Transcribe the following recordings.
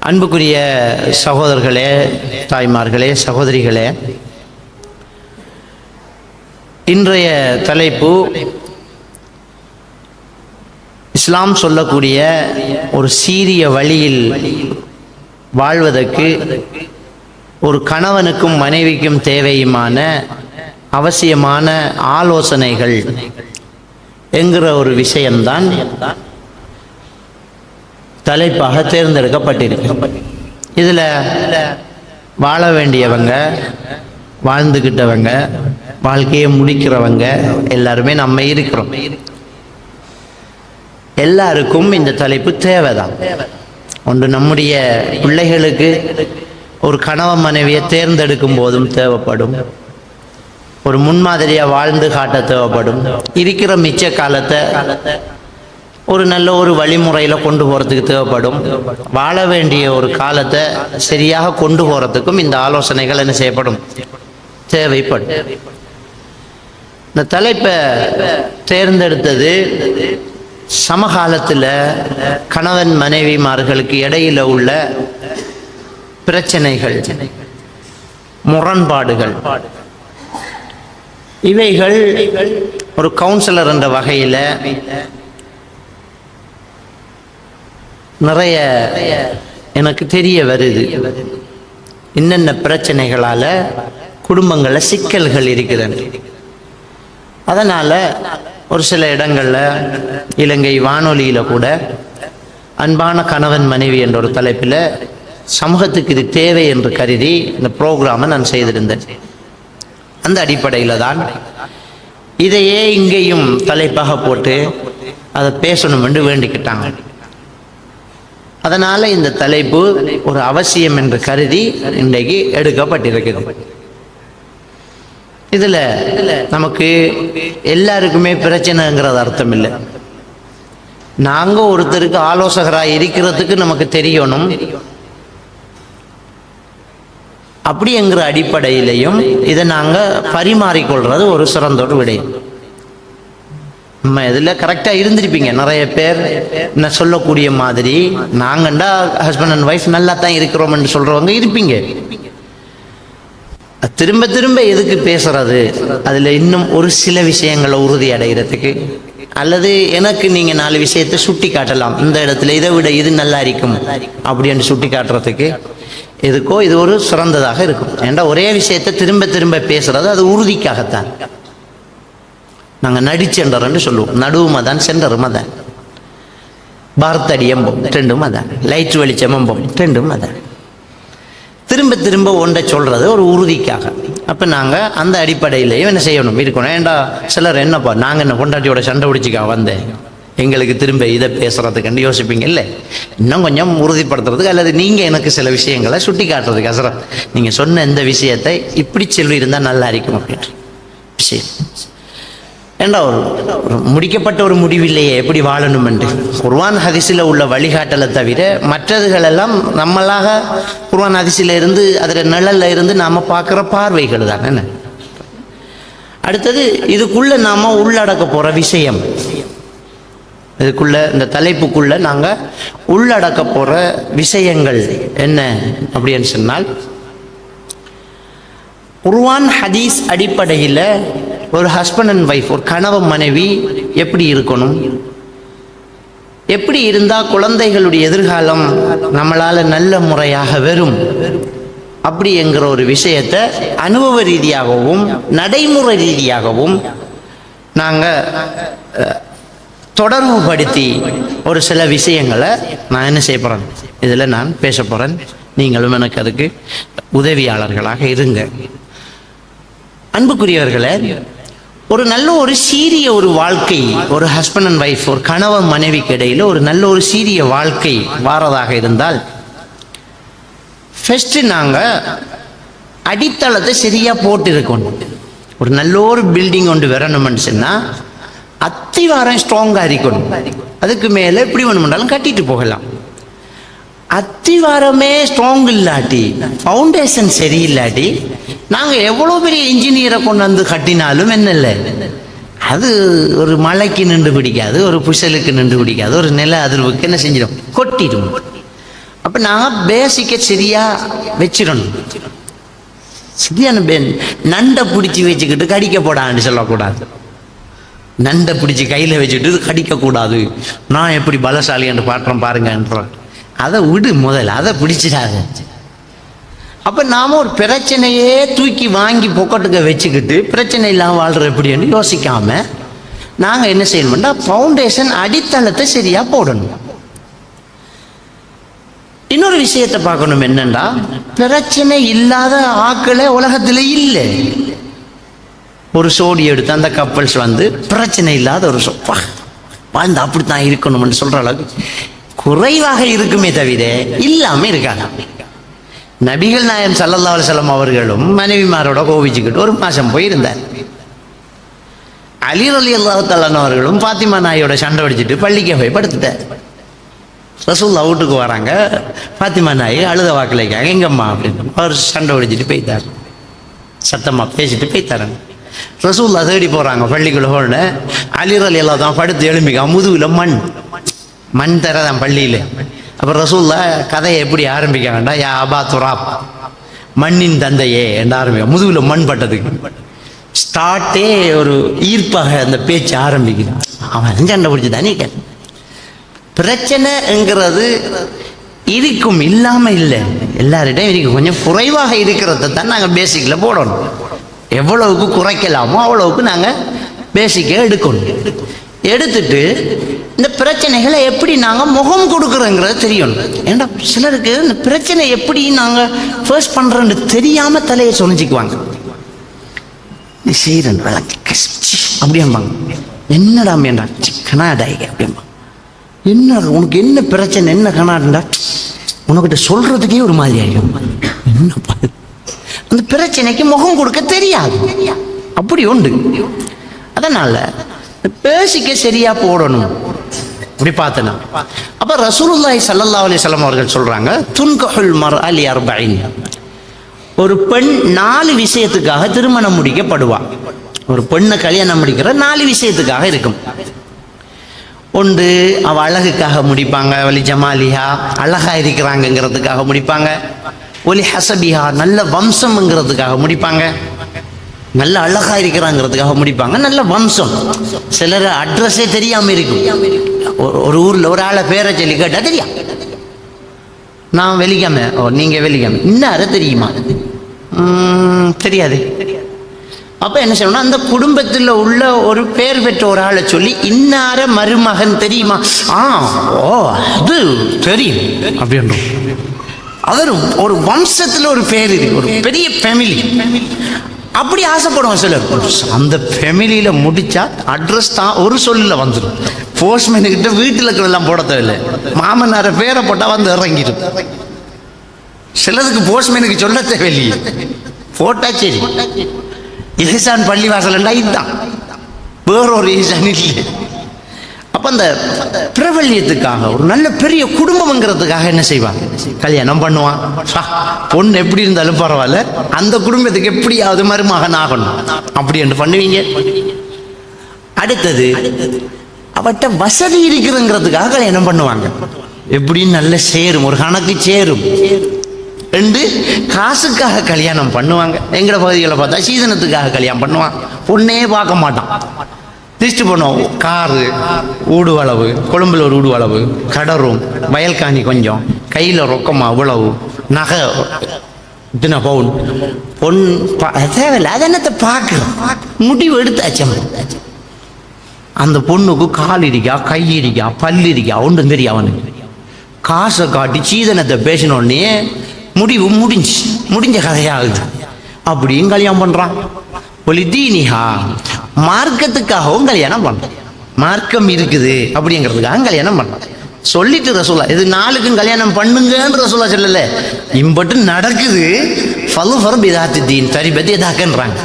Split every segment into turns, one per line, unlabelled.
அன்புக்குரிய சகோதரர்களே தாய்மார்களே சகோதரிகளே இன்றைய தலைப்பு இஸ்லாம் சொல்லக்கூடிய ஒரு சீரிய வழியில் வாழ்வதற்கு ஒரு கணவனுக்கும் மனைவிக்கும் தேவையுமான அவசியமான ஆலோசனைகள் என்கிற ஒரு விஷயம்தான் தலைப்பாக தேர்ந்தெடுக்கப்பட்டிருக்கு. இதில் வாழ வேண்டியவங்க வாழ்ந்துக்கிட்டவங்க வாழ்க்கையை முடிக்கிறவங்க எல்லாருமே நம்ம இருக்கிறோம். எல்லாருக்கும் இந்த தலைப்பு தேவைதான். ஒன்று நம்முடைய பிள்ளைகளுக்கு ஒரு கணவன் மனைவியை தேர்ந்தெடுக்கும் போதும் தேவைப்படும். ஒரு முன்மாதிரியாக வாழ்ந்து காட்ட தேவைப்படும். இருக்கிற மிச்ச காலத்தை ஒரு நல்ல ஒரு வழிமுறையில் கொண்டு போகிறதுக்கு தேவைப்படும். வாழ வேண்டிய ஒரு காலத்தை சரியாக கொண்டு போகிறதுக்கும் இந்த ஆலோசனைகள் என்ன செய்யப்படும்? தேவைப்படும். இந்த தலைப்பை தேர்ந்தெடுத்தது சமகாலத்தில் கணவன் மனைவிமார்களுக்கு இடையில உள்ள பிரச்சனைகள் முரண்பாடுகள். இவைகள் ஒரு கவுன்சிலர் என்ற வகையில் நிறைய எனக்கு தெரிய வருது. என்னென்ன பிரச்சனைகளால குடும்பங்களில் சிக்கல்கள் இருக்கிறது. அதனால ஒரு சில இடங்களில் இலங்கை வானொலியில் கூட அன்பான கணவன் மனைவி என்ற ஒரு தலைப்பில் சமூகத்துக்கு இது தேவை என்று கருதி இந்த ப்ரோக்ராமை நான் செய்திருந்தேன். அந்த அடிப்படையில் தான் இதையே இங்கேயும் தலைப்பாக போட்டு அதை பேசணும் என்று வேண்டிக்கிட்டாங்க. அதனால இந்த தலைப்பு ஒரு அவசியம் என்று கருதி இன்றைக்கு எடுக்கப்பட்டிருக்கிறது. இதுல நமக்கு எல்லாருக்குமே பிரச்சனைங்கிறது அர்த்தம் இல்லை நாங்க ஒருத்தருக்கு ஆலோசகராக இருக்கிறதுக்கு நமக்கு தெரியணும். அப்படிங்கிற அடிப்படையிலையும் இதை நாங்க பரிமாறிக்கொள்றது ஒரு சிறந்தோடு விடையும் நம்ம இதில் கரெக்டாக இருந்திருப்பீங்க. நிறைய பேர் என்ன சொல்லக்கூடிய மாதிரி நாங்கண்டா ஹஸ்பண்ட் அண்ட் ஒய்ஃப் நல்லா தான் இருக்கிறோம்னு சொல்றவங்க இருப்பீங்க. திரும்ப திரும்ப எதுக்கு பேசுறது? அதில் இன்னும் ஒரு சில விஷயங்களை உறுதி அடைகிறதுக்கு அல்லது எனக்கு நீங்கள் நாலு விஷயத்தை சுட்டி காட்டலாம் இந்த இடத்துல இதை விட இது நல்லா இருக்கும் அப்படின்னு சுட்டி காட்டுறதுக்கு எதுக்கோ இது ஒரு சிறந்ததாக இருக்கும். ஏன்டா ஒரே விஷயத்தை திரும்ப திரும்ப பேசுறது அது உறுதிக்காகத்தான். நாங்கள் நடிச்சென்றர்ன்னு சொல்லுவோம். நடுவு மதான் சென்டர் மதான் பாரத்தடி எம்போம் ரெண்டும் அதான். லைட் வெளிச்சம் எம்போம் ரெண்டும் அதான். திரும்ப திரும்ப ஒன்றை சொல்கிறது ஒரு உறுதிக்காக. அப்போ நாங்கள் அந்த அடிப்படையிலையும் என்ன செய்யணும்? இருக்கணும். ஏண்டா சிலர் என்னப்பா நாங்கள் என்ன கொண்டாட்டியோட சண்டை பிடிச்சிக்கா வந்தேன்? எங்களுக்கு திரும்ப இதை பேசுறதுக்கு யோசிப்பீங்க இல்லை? இன்னும் கொஞ்சம் உறுதிப்படுத்துறதுக்கு அல்லது நீங்கள் எனக்கு சில விஷயங்களை சுட்டி காட்டுறதுக்கு அசரம் நீங்கள் சொன்ன இந்த விஷயத்தை இப்படி சொல்லியிருந்தால் நல்லா இருக்கும் அப்படின்ட்டு. விஷயம் ஏண்டா ஒரு முடிக்கப்பட்ட ஒரு முடிவில்லையே எப்படி வாழணும் என்று? குர்வான் ஹதிசில் உள்ள வழிகாட்டலை தவிர மற்றதுகளெல்லாம் நம்மளாக குர்வான் ஹதிசில் இருந்து அதில் நிழலில் இருந்து நாம பார்க்குற பார்வைகள் தான் என்ன? அடுத்தது இதுக்குள்ளே நாம உள்ளடக்க போகிற விஷயம். இதுக்குள்ள இந்த தலைப்புக்குள்ள நாங்கள் உள்ளடக்க போகிற விஷயங்கள் என்ன அப்படின்னு சொன்னால் குர்வான் ஹதீஸ் அடிப்படையில் ஒரு ஹஸ்பண்ட் அண்ட் ஒய்ஃப் ஒரு கணவன் மனைவி எப்படி இருக்கணும்? எப்படி இருந்தால் குழந்தைகளுடைய எதிர்காலம் நம்மளால் நல்ல முறையாக வரும் அப்படி என்கிற ஒரு விஷயத்தை அனுபவ ரீதியாகவும் நடைமுறை ரீதியாகவும் நாங்கள் தொடர்பு தொடர்புபடுத்தி ஒரு சில விஷயங்களை நான் என்ன செய்ய போகிறேன் இதில் நான் பேச போகிறேன் நீங்களும் எனக்கு அதுக்கு உதவியாளர்களாக இருங்க. அன்புக்குரியவர்களே ஒரு நல்ல ஒரு சீரிய ஒரு வாழ்க்கை ஒரு ஹஸ்பண்ட் அண்ட் ஒய்ஃப் ஒரு கணவன் மனைவிக்கு இடையில ஒரு நல்ல ஒரு சீரிய வாழ்க்கை வாரதாக இருந்தால் ஃபஸ்ட்டு நாங்கள் அடித்தளத்தை சரியாக போட்டிருக்கணும். ஒரு நல்ல ஒரு பில்டிங் ஒன்று வரணும்னு சொன்னால் அத்திவாரம் ஸ்ட்ராங்காக இருக்கணும். அதுக்கு மேலே எப்படி வேணுமென்றாலும் கட்டிட்டு போகலாம். அத்திவாரமே ஸ்ட்ராங் இல்லாட்டி ஃபவுண்டேஷன் சரியில்லாட்டி நாங்கள் எவ்வளோ பெரிய இன்ஜினியரை கொண்டு வந்து கட்டினாலும் என்ன இல்லை. அது ஒரு மழைக்கு நின்று பிடிக்காது ஒரு புசலுக்கு நின்று பிடிக்காது ஒரு நில அதிர்வுக்கு என்ன செஞ்சிடும்? கொட்டிடும். அப்போ நாங்கள் பேசிக்க சரியாக வச்சிடணும். சரியான பே நண்டை பிடிச்சி வச்சுக்கிட்டு கடிக்க போடான்னு சொல்லக்கூடாது. நண்டை பிடிச்சி கையில் வச்சுட்டு கடிக்கக்கூடாது. நான் எப்படி பலசாலி என்று பாட்டுறேன் பாருங்கன்ற. அதை விடு முதல்ல அதை பிடிச்சிடாது. அப்போ நாம ஒரு பிரச்சனையே தூக்கி வாங்கி பொக்கட்டுக்க வச்சுக்கிட்டு பிரச்சனை இல்லாமல் வாழ்கிற எப்படின்னு யோசிக்காம நாங்கள் என்ன செய்யணும்னா ஃபவுண்டேஷன் அடித்தளத்தை சரியாக போடணும். இன்னொரு விஷயத்தை பார்க்கணும் என்னென்னா பிரச்சனை இல்லாத ஆக்களே உலகத்துல இல்லை. ஒரு சோடி எடுத்து அந்த கப்பல்ஸ் வந்து பிரச்சனை இல்லாத ஒரு சோப்பா வா, வாழ்ந்து அப்படித்தான் இருக்கணும்னு சொல்கிற அளவுக்கு குறைவாக இருக்குமே தவிர இல்லாமல் இருக்காங்க நபிகள் நாயம் சல்லல்லா அலுவலம் அவர்களும் மனைவிமாரோட கோவிச்சுக்கிட்டு ஒரு மாசம் போயிருந்தார். அலி அலி அல்லாஹாலன் அவர்களும் பாத்திமா நாயோட சண்டை அடிச்சுட்டு பள்ளிக்கே போய் படுத்துட்டார். ரசூல்லா வீட்டுக்கு வராங்க. பாத்திமா நாய் அழுத வாக்கலைக்காக எங்கம்மா அப்படின்னு. அவர் சண்டை அடிச்சுட்டு போய்த்தார் சத்தமாக பேசிட்டு போய்த்தாராங்க ரசூல்லா தேடி போகிறாங்க பள்ளிக்குள்ள போன. அலிர் அலி அல்லா தான் படுத்து எழும்பிக்கா முதுகில் மண். மண் தரதான் பள்ளியில். அப்போ ரசூல்லா கதையை எப்படி ஆரம்பிக்க வேண்டாம் யா அபா துராப் மண்ணின் தந்தையே என்று ஆரம்பிக்கும் முதுகில் மண் பட்டதுக்கு. ஸ்டார்ட்டே ஒரு ஈர்ப்பாக அந்த பேச்சு ஆரம்பிக்குது அவன் சண்டை பிடிச்சி தானே பிரச்சனைங்கிறது இருக்கும் இல்லாமல் இல்லை. எல்லார்கிட்டையும் இருக்கு கொஞ்சம் குறைவாக இருக்கிறத தான் நாங்கள் பேசிக்கில் போடணும். எவ்வளவுக்கு குறைக்கலாமோ அவ்வளவுக்கு நாங்கள் பேசிக்க எடுக்கணும். எடுத்துட்டு இந்த பிரச்சனைகளை எப்படி நாங்கள் முகம் கொடுக்குறோங்கிறத தெரியணும் ஏன்னா சிலருக்கு இந்த பிரச்சனை எப்படி நாங்கள் ஃபேஸ் பண்ணுறோன்னு தெரியாம தலையை சொனிச்சிக்குவாங்க நீ செய்கிறன் விளக்கு அப்படிம்பாங்க. என்னடா மேண்டா கனாடாய் அப்படிம்பாங்க. என்ன உனக்கு என்ன பிரச்சனை என்ன கனாடுண்டா உனக்கிட்ட சொல்றதுக்கே ஒரு மாதிரி ஆயிடும். என்னப்பா அந்த பிரச்சனைக்கு முகம் கொடுக்க தெரியாது. அப்படி உண்டு. அதனால பேசிக்க சரியா போடணும். அப்படி பார்த்தனா? அப்ப ரசூலுல்லாஹி ஸல்லல்லாஹு அலைஹி வஸல்லம் அவர்கள் சொல்றாங்க துன்கஹுல் மர் அலி அர்பஇன் ஒரு பெண் நாலு விஷயத்துக்காக திருமணம் முடிக்கப்படுவா. ஒரு பெண்ணை கல்யாணம் முடிக்கிற நாலு விஷயத்துக்காக இருக்கும். ஒன்று அவ அழகுக்காக முடிப்பாங்க. வலி ஜமாலியா அழகா இருக்கிறாங்கங்கிறதுக்காக முடிப்பாங்க. ஒலி ஹசபிஹா நல்ல வம்சம்ங்கிறதுக்காக முடிப்பாங்க. நல்ல அழகா இருக்கிறாங்கிறதுக்காக முடிப்பாங்க. நல்ல வம்சம். சிலர் அட்ரஸே தெரியாம இருக்கும். ஒரு- ஒரு ஒரு ஆளை பேரை சொல்லி கேட்டால் தெரியும். நான் வெளிக்காம ஓ நீங்கள் வெளிக்காம இன்னார தெரியுமா? தெரியாது. அப்போ என்ன சொல்லணும் அந்த குடும்பத்தில் உள்ள ஒரு பேர் பெற்ற ஒரு ஆளை சொல்லி இன்னார மருமகன் தெரியுமா? ஆ ஓ அது தெரியும். அப்படின்றோம். அவர் ஒரு வம்சத்தில் ஒரு பேர் இருக்கு ஒரு பெரிய ஃபேமிலி அப்படி ஆசைப்படுவோம் சிலர். அந்த ஃபேமிலியில முடிச்சா அட்ரஸ் தான் ஒரு சொல்லில் வந்துடும் போஸ்ட்மேனுக்கிட்ட வீட்டில் இருக்கிறதெல்லாம் போட தேவையில்லை. மாமனாரை பேரை போட்டால் வந்து இறங்கிடும் சிலதுக்கு போஸ்ட்மேனுக்கு சொல்ல தேவையில்லையே. போட்டா சரி. இஹசான் பள்ளிவாசல்ண்டா இதுதான் வேறொரு ஒரு இல்லை. அப்ப அந்த பிரபல்யத்துக்காக ஒரு நல்ல பெரிய குடும்பம்ங்கிறதுக்காக என்ன செய்வான் கல்யாணம் பண்ணுவான். பொண்ணு எப்படி இருந்தாலும் பரவாயில்ல. அந்த குடும்பத்துக்கு எப்படியாவது மருமகன் ஆகணும். அப்படி என்று பண்ணுவீங்க. அடுத்தது அவட்ட வசதி இருக்குதுங்கிறதுக்காக கல்யாணம் பண்ணுவாங்க. எப்படின்னு நல்ல சேரும் ஒரு கணக்கு சேரும். ரெண்டு காசுக்காக கல்யாணம் பண்ணுவாங்க. எங்கட பகுதிகளை பார்த்தா சீதனத்துக்காக கல்யாணம் பண்ணுவான். பொண்ணே பார்க்க மாட்டான். லிஸ்ட் பண்ணுவோம் காரு ஊடுவளவு கொழும்புல ஒரு ஊடுவளவு. கடரும் வயல்காணி கொஞ்சம். கையில் ரொக்கம் அவ்வளவு நகை இத்தனை பவுன். பொன் பா- தேவையில்லை அது என்னத்தை பார்க்கலாம் முடிவு எடுத்தாச்சம் அந்த பொண்ணுக்கு கால் இருக்கா கை இருக்கா பல் இருக்கா ஒன்றும் தெரியும் அவனுக்கு. காசை காட்டி சீதனத்தை பேசினோடனே முடிவு முடிஞ்சு முடிஞ்ச கதையாகுது. அப்படியும் கல்யாணம் பண்ணுறான் ஒலி தீனிஹா மார்க்கத்துக்காகவும் கல்யாணம் பண்ணலாம் மார்க்கம் இருக்குது அப்படிங்கிறதுக்காக கல்யாணம் பண்ணலாம் சொல்லிட்டு ரசோல்லா இது நாளுக்கும் கல்யாணம் பண்ணுங்கன்னு ரசோல்லா சொல்லல. இம்பட்டு நடக்குது. ஃபலு ஃபர் பிதாத்து தீன் தரிபதி எதாக்கன்றாங்க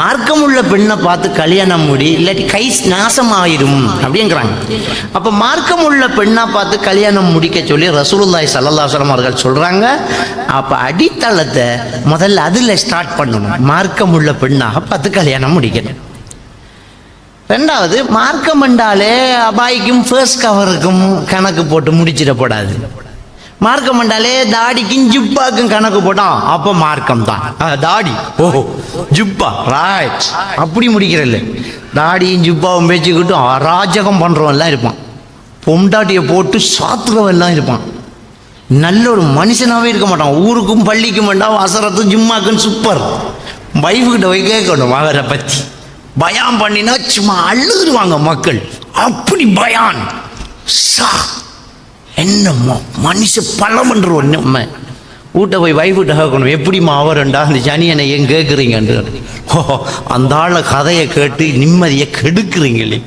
மார்க்கம் உள்ள பெண்ணை பார்த்து கல்யாணம் முடி இல்லாட்டி கை நாசமாயிரும் அப்படிங்கிறாங்க. அப்போ மார்க்கம் உள்ள பெண்ணை பார்த்து கல்யாணம் முடிக்க சொல்லி ரசூலுல்லாய் சல்லல்லா அலைஹி அவர்கள் சொல்கிறாங்க அப்போ அடித்தளத்தை முதல்ல அதில் ஸ்டார்ட் பண்ணணும். மார்க்கம் உள்ள பெண்ணாக பார்த்து கல்யாணம் முடிக்கணும். ரெண்டாவது மார்க்கம் என்றாலே அபாய்க்கும் ஃபர்ஸ்ட் கவருக்கும் கணக்கு போட்டு முடிச்சிடப்படாது மார்க்கம் என்றாலே தாடிக்கும் ஜிப்பாக்கும் கணக்கு போட்டான் அப்போ மார்க்கம் தான். ஆ, தாடி. ஓ ஜிப்பா. ராய்ட் அப்படி முடிக்கிறல்ல. தாடியும் ஜிப்பாவும் பேச்சுக்கிட்டும் அராஜகம் பண்ணுறவெல்லாம் இருப்பான். பொண்டாட்டியை போட்டு சாத்துறவெல்லாம் இருப்பான். நல்ல ஒரு மனுஷனாகவே இருக்க மாட்டான். ஊருக்கும் பள்ளிக்கும் வேண்டாம் அசரத்தும் ஜிம்மாக்கும் சூப்பர் வைஃப்கிட்ட போய் கேட்கணும் அவரை பத்தி. பயான் பண்ணினா சும்மா அழுதுருவாங்க மக்கள். அப்படி பயான். சா. என்னம்மா மனுஷ பழமன்றோம் நம்ம. வீட்டை போய் வைஃப்கிட்ட கேட்கணும் எப்படிம்மா அவருண்டா? அந்த என்னை ஏன் கேட்குறீங்கன்று ஓ அந்த ஆளை கதையை கேட்டு நிம்மதியை கெடுக்குறீங்களே.